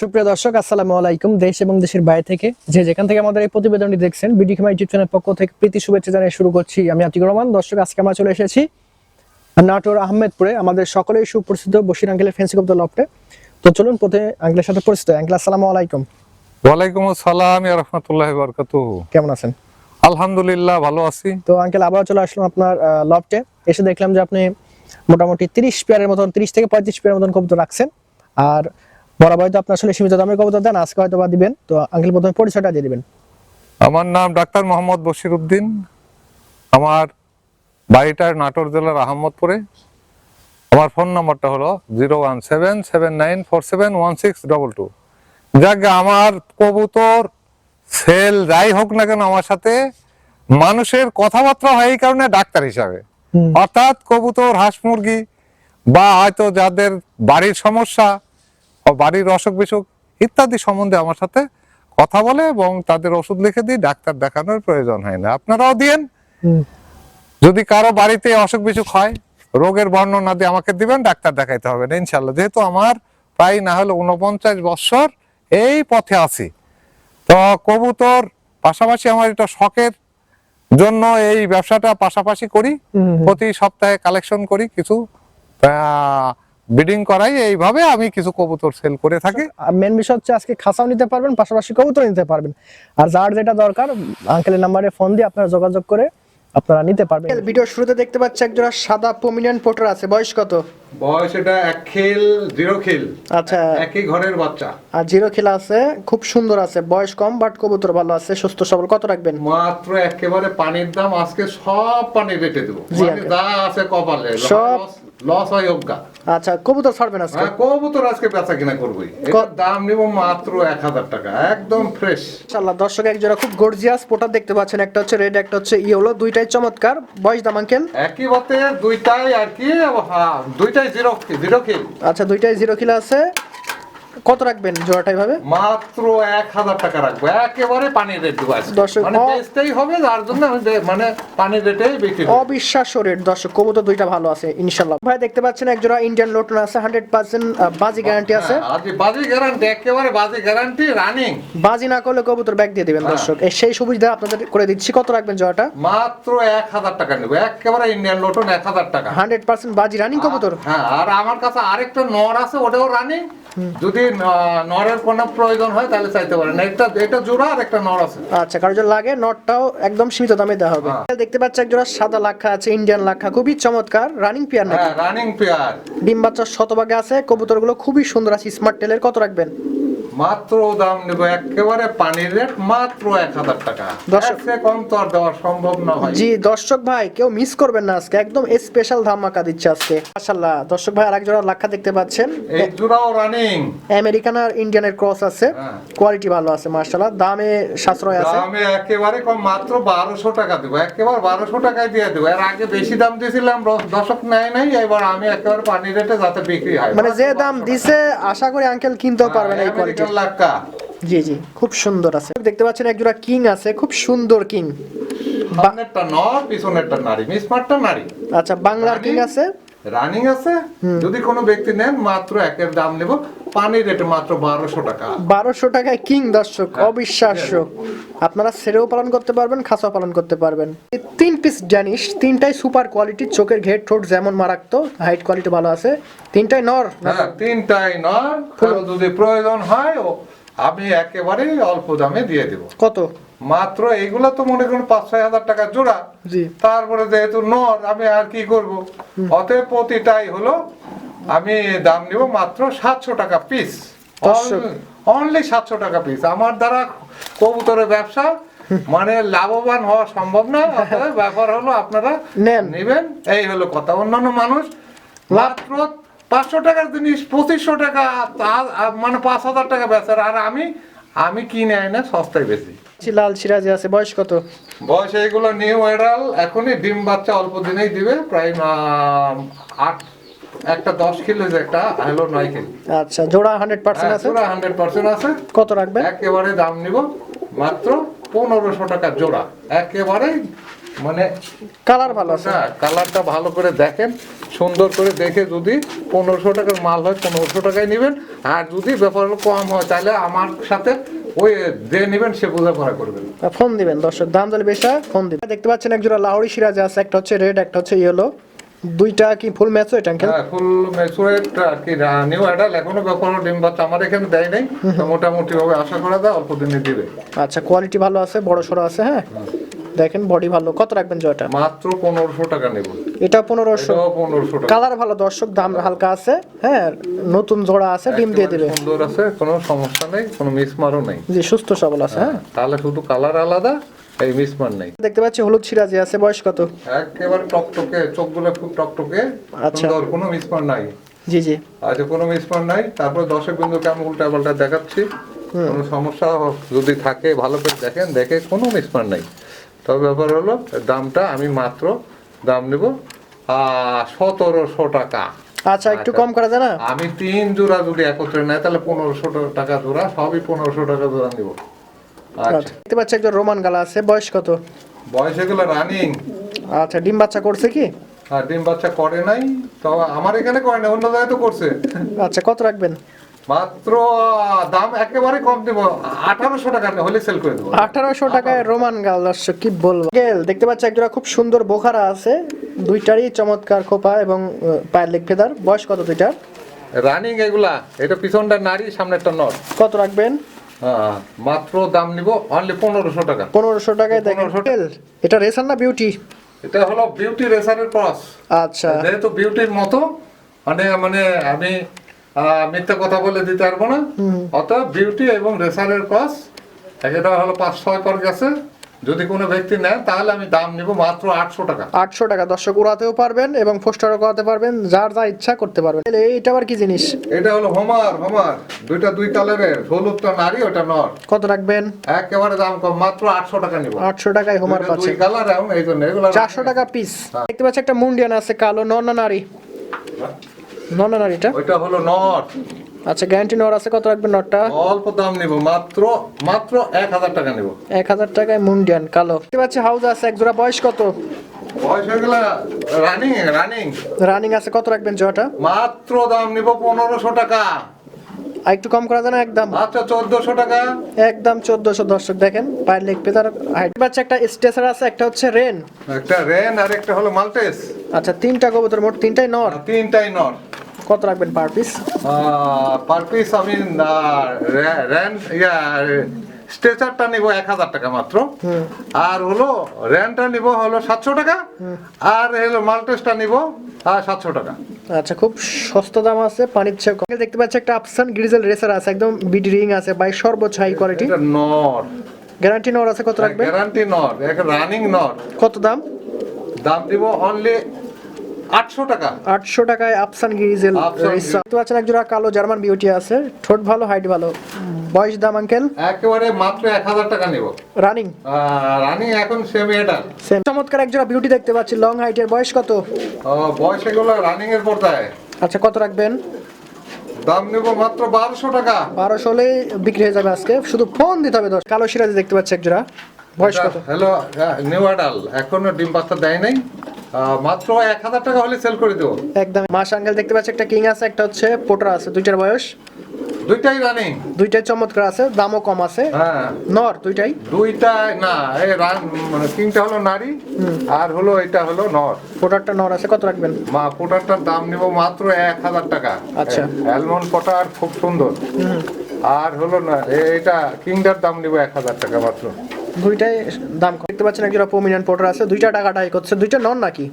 সুপ্রিয় দর্শক আসসালামু আলাইকুম। দেশ এবং দেশের বাইরে থেকে যে যেখান থেকে আমাদের এই প্রতিবেদনটি দেখছেন বিডি খেমা ইউটিউব চ্যানেল পক্ষ থেকে প্রীতি শুভেচ্ছা জানিয়ে শুরু করছি। আমি আতিক রহমান দর্শক আজকে আমরা চলে এসেছি নাটোর আহমেদপুরে আমাদের সকলেই সুপরিচিত বসির আঙ্কেলের ফেন্সি কপ্তার লফটে। তো চলুন প্রথমে আঙ্কেলের সাথে পরিচিত। আঙ্কেল আসসালামু আলাইকুম। ওয়ালাইকুম আসসালাম রহমতুল্লাহ বরকাতু কেমন আছেন? আলহামদুলিল্লাহ ভালো আছি। তো আঙ্কেল আবার চলে আসলাম আপনার লফটে। এসে দেখলাম যে আপনি মোটামুটি তিরিশ পেয়ারের মতন তিরিশ থেকে পঁয়ত্রিশ পেয়ারের মতন কবুতর রাখছেন। আর বরাবর তো আপনার আসলে সীমিত দামের কবুতর দেন আজকে হয়তো বা দিবেন। তো আঙ্কেল প্রথমে পরিচয়টা দিয়ে দিবেন। আমার নাম ডাক্তার মোহাম্মদ বশির উদ্দিন আমার বাড়িটা নাটোর জেলার আহমদপুরে। আমার ফোন নম্বরটা হলো zero one seven seven nine four seven one six double two. যাক আমার কবুতর সেল যাই হোক না কেন আমার সাথে মানুষের কথাবার্তা হয় এই কারণে ডাক্তার হিসাবে। অর্থাৎ কবুতর হাঁস মুরগি বা হয়তো যাদের বাড়ির সমস্যা বাড়ির অসুখ বিসুখ ইত্যাদি সম্বন্ধে আমার সাথে কথা বলে এবং তাদের ওষুধ লিখে দিই ডাক্তার দেখানোর প্রয়োজন হয় না। আপনারাও দিয়েন। যদি কারও বাড়িতে অসুখ বিসুখ হয় রোগের বর্ণনা দিয়ে আমাকে দিবেন ডাক্তার দেখাইতে হবে না ইনশাল্লাহ যেহেতু আমার প্রায় না হলে উনপঞ্চাশ বছর এই পথে আছি। তো কবুতর পাশাপাশি আমার এটা শখের জন্য এই ব্যবসাটা পাশাপাশি করি। প্রতি সপ্তাহে কালেকশন করি কিছু। বিডিং করাই এইভাবে আমি কিছু কবুতর সেল করে থাকি। মেন বিষয় হচ্ছে আজকে খাসাও নিতে পারবেন পাশাপাশি কবুতর নিতে পারবেন। আর যার যেটা দরকার আঙ্কেলের নাম্বারে ফোন দিয়ে আপনারা যোগাযোগ করে আপনারা নিতে পারবেন। ভিডিও শুরুতে দেখতে পাচ্ছি একজোড়া সাদা পমিনিয়ান পোটার আছে। বয়স কত? বয়স এটা এক খেল জিরো খেল। আচ্ছা। একই ঘরের বাচ্চা। আর জিরো খেল আছে খুব সুন্দর আছে বয়স কম বাট কবুতর ভালো আছে সুস্থ সবল। কত রাখবেন? মাত্র একেবারে পানির দাম আজকে সব পানি রেটে দেবো। মানে। যা আছে কপালে সব- লস হয় অজ্ঞা আচ্ছা কবুতর ছাড়বেন আজকে? হ্যাঁ কবুতর আজকে বেচা কিনা করবোই। দাম নিব মাত্র এক হাজার টাকা একদম ফ্রেশ ইনশাআল্লাহ দর্শক একজোড়া খুব গর্জিয়াস পোটা দেখতে পাচ্ছেন একটা হচ্ছে রেড একটা হচ্ছে ইয়েলো দুইটাই চমৎকার। বয়স দাম আঙ্কেল একই বাতে দুইটাই আর কি হ্যাঁ, দুইটাই জিরো জিরো কিল আচ্ছা দুইটাই জিরো কিল আছে। কত রাখবেন জোড়াটা এভাবে? মাত্র এক হাজার টাকা রাখব। একেবারে পানির রেট দেবো। দর্শক, মানে বেচতেই হবে যার জন্য মানে পানির রেটেই বিক্রি করব। অবিশ্বাস্য রেট দর্শক কবুতর দুইটা ভালো আছে ইনশাল্লাহ ভাই দেখতে পাচ্ছেন এক জোড়া ইন্ডিয়ান লোটন আছে হান্ড্রেড পার্সেন্ট বাজি গ্যারান্টি আছে। হ্যাঁ, বাজি গ্যারান্টি একেবারে বাজি গ্যারান্টি রানিং বাজি না করলে কবুতর ব্যাগ দিয়ে দিবেন হ্যাঁ। দর্শক। এই সেই সুবিধা আপনাদের করে দিচ্ছি। কত রাখবেন জোড়াটা? মাত্র এক হাজার টাকা নেব। একেবারে ইন্ডিয়ান লোটন এক হাজার টাকা। হান্ড্রেড পার্সেন্ট বাজি রানিং কবুতর? হ্যাঁ আর আমার কাছে আরেকটা নর আছে ওটাও রানিং যদি ন- নরের কোনো প্রয়োজন হয় তাহলে চাইতে পারেন। একটা এটা জোড়া আর একটা নর আছে। আচ্ছা কারও যদি লাগে নটটাও একদম সীমিত দামে দেওয়া হবে। হ্যাঁ। দেখতে পাচ্ছি এক জোড়া সাদা লাখা আছে ইন্ডিয়ান লাখা। খুবই চমৎকার রানিং পেয়ার হ্যাঁ রানিং পেয়ার ডিম বাচ্চা শতভাগে আছে কবুতরগুলো খুবই সুন্দর আছে স্মার্ট টেলের কত রাখবেন? মাত্র দাম নেব একেবারে পানির রেট মাত্র এক হাজার টাকা। দর্শক- কম তো আর দেওয়া সম্ভব না হয়। জি দর্শক ভাই কেউ মিস করবেন না আজকে। একদম স্পেশাল ধামাকা দিচ্ছে আজকে। মাশাআল্লাহ। দর্শক ভাই আরেক জোড়া লাখা দেখতে পাচ্ছেন। এই জোড়াও রানিং আমেরিকান আর ইন্ডিয়ানের ক্রস আছে। হ্যাঁ। কোয়ালিটি ভালো আছে মাশাআল্লাহ। দামে সাশ্রয় আছে। দামে একেবারে কম মাত্র বারোশো টাকা দেবো। একেবারে বারোশো টাকায় দিয়ে দেবো। এর আগে বেশি দাম দিয়েছিলাম নেয় নাই। এবার আমি একেবারে পানি রেটে যাতে বিক্রি হয়। মানে যে দাম দিছে আশা করি আঙ্কেল কিনতেও পারবেন এই কোয়ালিটি লাক্কা। জি জি খুব সুন্দর আছে। দেখতে পাচ্ছেন একজোড়া কিং আছে খুব সুন্দর কিং। সামনেরটা নর পিছনেরটা নারী মিসমারটা নারী। আচ্ছা বাংলার কিং আছে? রানিং আছে? যদি কোনো ব্যক্তি নেন মাত্র একের দাম নেব। পানি রেটে মাত্র বারোশো টাকা। বারোশো টাকায় কিং দর্শক হ্যাঁ। অবিশ্বাস্য। আপনারা ছেড়েও পালন করতে পারবেন খাসাও পালন করতে পারবেন। তিন পিস জানিস তিনটাই সুপার কোয়ালিটি চোখের ঠোঁট যেমন মারাক্ত হাইট কোয়ালিটি ভালো আছে। তিনটাই নর। হ্যাঁ তিনটাই নর। যদি প্রয়োজন হয় আমি একেবারে অল্প দামে দিয়ে দেব। কত? মাত্র এইগুলো তো মনে করুন পাঁচ ছয় হাজার টাকা জোড়া। জি। তারপরে যেহেতু নর আমি আর কি করব? অতএব প্রতিটাই হলো আমি দাম নিব মাত্র সাতশো টাকা পিস অনলি সাতশো টাকা পিস আমার দ্বারা কবুতরের ব্যবসা মানে লাভবান হওয়া সম্ভব না। ব্যাপার হলো আপনারা নেন। নেবেন। এই হলো কথা। অন্যান্য মানুষ মাত্র পাঁচশো টাকার জিনিস পঁচিশশো টাকা মানে পাঁচ হাজার টাকা বেচার। আর আমি আমি কিনে আই না সস্তায় বেশি লাল সিরাজি আছে। বয়স কত? বয়স এইগুলো নিউ এডাল এখনই ডিম বাচ্চা অল্প দিনেই দিবে। প্রায় আট একটা দশ কিলো একটা হলো নয় কিলো। আচ্ছা জোড়া হান্ড্রেড পার্সেন্ট আছে? হান্ড্রেড পার্সেন্ট আছে। কত রাখবেন? একেবারে দাম নিব মাত্র পনেরোশো টাকা জোড়া। একেবারে মানে কালার ভালো আছে। হ্যাঁ কালারটা ভালো করে দেখেন সুন্দর করে দেখে যদি পনেরোশো টাকার মাল হয় পনেরোশো টাকায় নেবেন। আর যদি ব্যাপার কম হয় তাহলে আমার সাথে ওই যে নেবেন সে বোঝাপড়া করবেন। ফোন দিবেন দর্শক দাম যদি বেশি ফোন দিবেন। দেখতে পাচ্ছেন এক জোড়া লাহোরি সিরাজ আছে একটা হচ্ছে রেড একটা হচ্ছে ইয়েলো দুইটা কি ফুল ম্যাচ এটা আঙ্কেল হ্যাঁ ফুল মেচুরেট আর কি নিউ অ্যাডাল এখনও ব্যাপার ডিম বাচ্চা আমার এখানে দেয় নাই। মোটামুটি ভাবে আশা করা যায় অল্প দিনে দিবে। আচ্ছা কোয়ালিটি ভালো আছে বড় সড়ো আছে হ্যাঁ? দেখেন বডি ভালো। কত রাখবেন জয়টা? মাত্র পনেরোশো টাকা নেব। এটা পনেরোশো। টাকা। কালার ভালো দর্শক দাম হালকা আছে হ্যাঁ? নতুন জোড়া আছে ডিম দিয়ে দেবে। সুন্দর আছে কোনো সমস্যা নেই কোনো মিসমারও নেই। জি সুস্থ সবল আছে হ্যাঁ তাহলে শুধু কালার আলাদা এই মিসমার নেই। দেখতে পাচ্ছি হলুদ সিরাজি আছে বয়স কত? একেবারে টকটকে চোখগুলো খুব টকটকে। আচ্ছা। সুন্দর কোনো মিসমার নাই। জি জি। আচ্ছা কোনো মিসমার নাই। তারপরে দর্শক বিন্দুকে আমি উল্টা পাল্টা দেখাচ্ছি কোনো সমস্যা যদি থাকে ভালো করে দেখেন দেখে কোনো মিসমার নাই। তবে ব্যাপার হলো দামটা আমি মাত্র দাম নেব সতেরোশো টাকা। আচ্ছা একটু কম করা যায় না? আমি তিন জোড়া যদি একত্রে নেয় তাহলে পনেরোশো টাকা জোড়া সবই পনেরোশো টাকা জোড়া নিব। আচ্ছা। আচ্ছা। দেখতে পাচ্ছি একজন রোমান গালা আছে। বয়স কত? বয়স এগুলো রানিং আচ্ছা ডিম বাচ্চা করছে কি? আর ডিম বাচ্চা করে নাই। তো আমার এখানে করে না অন্য জায়গায় তো করছে। আচ্ছা কত রাখবেন? মাত্র দাম একেবারে কম দেবো। আঠারোশো টাকা হলে সেল করে দেবো। আঠারোশো টাকায় রোমান গাল দর্শক কি বলব? গেল দেখতে পাচ্ছি একজোড়া খুব সুন্দর বোখারা আছে। দুইটারই চমৎকার খোপা এবং পায়ের লেগ ফেদার। বয়স কত দুইটার? রানিং এগুলা এটা পিছনটা নারী সামনেরটা নর কত রাখবেন? হ্যাঁ, মাত্র দাম নিব অনলি পনেরোশো টাকা। পনেরোশো টাকায় দেখেন 1500 এটা রেসার না বিউটি? এটা হলো বিউটি রেসারের ক্রস আচ্ছা। যেহেতু বিউটির মতো মানে মানে আমি মিথ্যা কথা বলে দিতে পারব না। অত বিউটি এবং রেসারের ক্রস এটা হলো পাঁচ ছয় পর গেছে যদি কোনো ব্যক্তি নেয় তাহলে আমি দাম নিব মাত্র আটশো টাকা। আটশো টাকা দর্শক উড়াতেও পারবেন এবং পোস্টারও করাতে পারবেন যার যা ইচ্ছা করতে পারবেন। এইটা আবার কি জিনিস? এটা হলো হোমার হোমার। দুইটা দুই কালারের হলুদটা নারী ওটা নর। কত রাখবেন? একেবারে দাম কম মাত্র আটশো টাকা নিব। আটশো টাকায় হোমার দুইটা পাচ্ছে দুই কালার এবং এই জন্য এগুলো চারশো টাকা পিস দেখতে পাচ্ছি একটা মুন্ডিয়ান আছে কালো। নন নারী? নন্না নারীটা? ওইটা হলো নর। আচ্ছা গ্যারান্টি নর আছে কত রাখবেন নটটা? অল্প দাম নিব মাত্র মাত্র এক হাজার টাকা নিব। এক হাজার টাকায় মুন্ডিয়ান কালো। দেখতে পাচ্ছি হাউস আছে এক জোড়া। বয়স কত? বয়স হয়ে গেলে রানিং রানিং রানিং আছে কত রাখবেন জোড়াটা? মাত্র দাম নিব পনেরোশো টাকা। আর একটু কম করা যায় না একদম? মাত্র চোদ্দশো টাকা। একদম চোদ্দশো দর্শক দেখেন পায়ের লেগ পেতার হাইট পাচ্ছে একটা স্টেসার আছে একটা হচ্ছে রেন একটা রেন আর একটা হলো মাল্টেস আচ্ছা তিনটা কবুতর মোট তিনটাই নর? তিনটাই নর। কত রাখবেন পার পিস পার পিস আমি আহ, রে- ইয়া স্ট্রেচারটা নিব এক হাজার টাকা মাত্র। আর হলো রেনটা নিব হলো সাতশো টাকা। আর হলো মাল্টেসটা নিব আর সাতশো টাকা। আচ্ছা খুব সস্তা দাম আছে পানির চেয়ে দেখতে পাচ্ছি একটা আফসান গ্রিজেল রেসার আছে একদম বিডি রিং আছে বাই সর্বোচ্চ হাই কোয়ালিটি নর। গ্যারান্টি নর আছে কত রাখবেন? গ্যারান্টি নর এক রানিং নর। কত দাম? দাম দিব অনলি আটশো টাকা। আটশো টাকায় আফসান গ্রিজেল রেসার দেখতে পাচ্ছেন একজোড়া কালো জার্মান বিউটি আছে। ঠোঁট ভালো হাইট ভালো। বয়স দাম আঙ্কেল একেবারে মাত্র এক হাজার টাকা নিব। রানিং রানিং এখন সেমি এটা সেম চমৎকার একজোড়া বিউটি দেখতে পাচ্ছি। লং হাইটের বয়স কত? বয়স এগুলো রানিং এর পর্দায়। আচ্ছা কত রাখবেন? দাম নিব মাত্র বারোশো টাকা। বারোশো হলেই বিক্রি হয়ে যাবে আজকে। শুধু ফোন দিতে হবে দশ কালো সিরাজ দেখতে পাচ্ছি একজোড়া। বয়স কত? হ্যালো নিউ অ্যাডাল এখনও ডিম পাস্তা দেয় নাই। মাত্র এক হাজার টাকা হলে সেল করে দেবো। একদম। মাস আঙ্কেল দেখতে পাচ্ছি একটা কিং আছে একটা হচ্ছে পোটার আছে দুইটার বয়স। দুইটাই রানিং দুইটাই চমৎকার আছে দামও কম আছে। হ্যাঁ। নর দুইটাই। দুইটাই না এই রান মানে তিনটা হলো নারী আর হলো এটা হলো নর। পোটারটা নর আছে কত রাখবেন? মা পোটারটার দাম নিব মাত্র এক হাজার টাকা। আচ্ছা। অ্যালমন্ড পোটার খুব সুন্দর। আর হলো না এইটা কিংডার দাম নিব এক হাজার টাকা মাত্র। দুইটাই দাম দেখতে পাচ্ছেন একজোড়া প্রমিনেন্ট পোটার আছে দুইটা টাকাটাই করছে। দুইটা নন নাকি?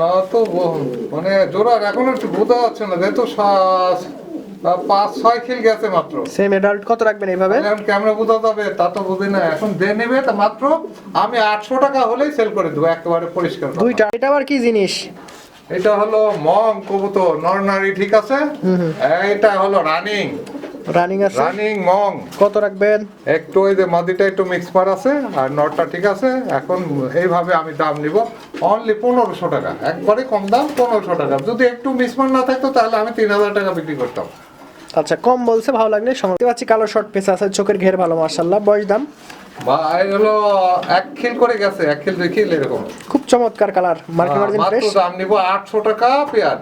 না তো মানে জোড়ার এখন একটু বোঝা যাচ্ছে না যেহেতু পাঁচ ছয় খিল গেছে মাত্র। সেম অ্যাডাল্ট কত রাখবেন এইভাবে? এখন ক্যামেরা বোঝা যাবে তা তো বুঝি না। এখন যে নেবে তা মাত্র আমি আটশো টাকা হলেই সেল করে দেবো একেবারে পরিষ্কার দুইটা এটা আবার কি জিনিস? এটা হলো মং কবুতর নরনারী ঠিক আছে? এটা হলো রানিং রানিং আছে? রানিং মং। কত রাখবেন? একটু ওই যে মাদিটা একটু মিক্স পার আছে আর নটটা ঠিক আছে। এখন এইভাবে আমি দাম নিব। অনলি পনেরোশো টাকা। একবারে কম দাম পনেরোশো টাকা। যদি একটু মিসমার না থাকতো তাহলে আমি তিন হাজার টাকা বিক্রি করতাম। আচ্ছা কম বলছে ভালো লাগলে সময় পাচ্ছি কালো শর্ট পেস আছে চোখের ঘের ভালো মার্শাল্লাহ বয়স দাম? এই হলো এক খিল করে গেছে এক খিল দুই খিল এরকম। খুব চমৎকার কালার মার্কি হ্যাঁ, মার্জিন ফ্রেশ দাম নিব আটশো টাকা পেয়ার।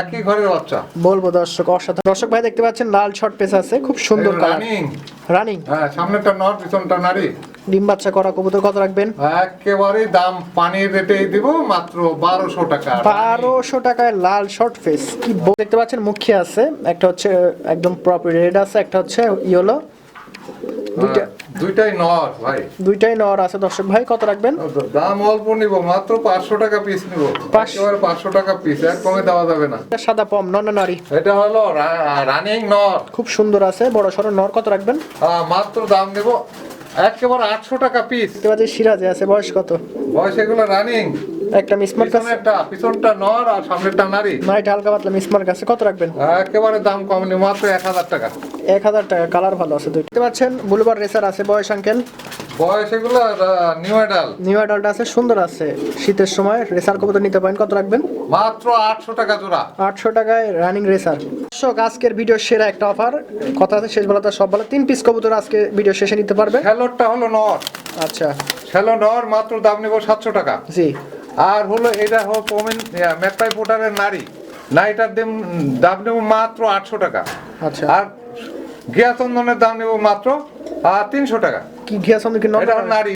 একই ঘরের বাচ্চা। বলব দর্শক অসাধারণ। দর্শক ভাই দেখতে পাচ্ছেন লাল শর্ট পেস আছে খুব সুন্দর কালার রানিং রানিং হ্যাঁ সামনেটা নর পিছনটা নারী। ডিম বাচ্চা করা কবুতর কত রাখবেন? একেবারে দাম পানির রেটেই দিব মাত্র বারোশো টাকা। বারোশো টাকায় লাল শর্ট ফেস কি দেখতে পাচ্ছেন মুখে আছে একটা হচ্ছে একদম প্রপার রেড আছে একটা হচ্ছে ইয়েলো দুইটাই নর ভাই। দুইটাই নর আছে দর্শক ভাই কত রাখবেন? দাম অল্প নিব মাত্র পাঁচশো টাকা পিস নিব। পাঁচ- একেবারে পাঁচশো টাকা পিস এক কমে দেওয়া যাবে না। এটা সাদা পম নর না নারী? এটা হলো রানিং নর। খুব সুন্দর আছে বড় সড়ো নর কত রাখবেন? মাত্র দাম নেব একেবারে আটশো টাকা পিস পাচ্ছি সিরাজে আছে বয়স কত? বয়স এগুলো রানিং। একটা মিসমার্ক আছে। পিছনেরটা পিছনটা নর আর সামনেরটা নারী। নারীটা হালকা পাতলা মিসমার্ক আছে। কত রাখবেন? একেবারে দাম কম নেব মাত্র এক হাজার টাকা। এক হাজার টাকা কালার ভালো আছে দেখতে পাচ্ছেন বুলবার রেসার আছে বয়স আঙ্কেল বয়স এগুলো নিউ এডাল নিউ অ্যাডাল্ট আছে সুন্দর আছে। শীতের সময় রেসার কবুতর নিতে পারেন। কত রাখবেন? মাত্র আটশো টাকা জোড়া। আটশো টাকায় রানিং রেসার দর্শক আজকের ভিডিও সেরা একটা অফার কথা আছে শেষ বেলাতে সব বেলা তিন পিস কবুতর আজকে ভিডিও শেষে নিতে পারবে। শ্যালোরটা হলো নর। আচ্ছা। হ্যালো নর মাত্র দাম নেব সাতশো টাকা। জি। আর হলো এটা হলো ওমেন মেকপাই পোটারের নারী। নারীটার দাম দাম নেব মাত্র আটশো টাকা। আচ্ছা। আর গিয়া চন্দনের দাম নেব মাত্র তিনশো টাকা। কি গিয়াচন্দন কি নারী।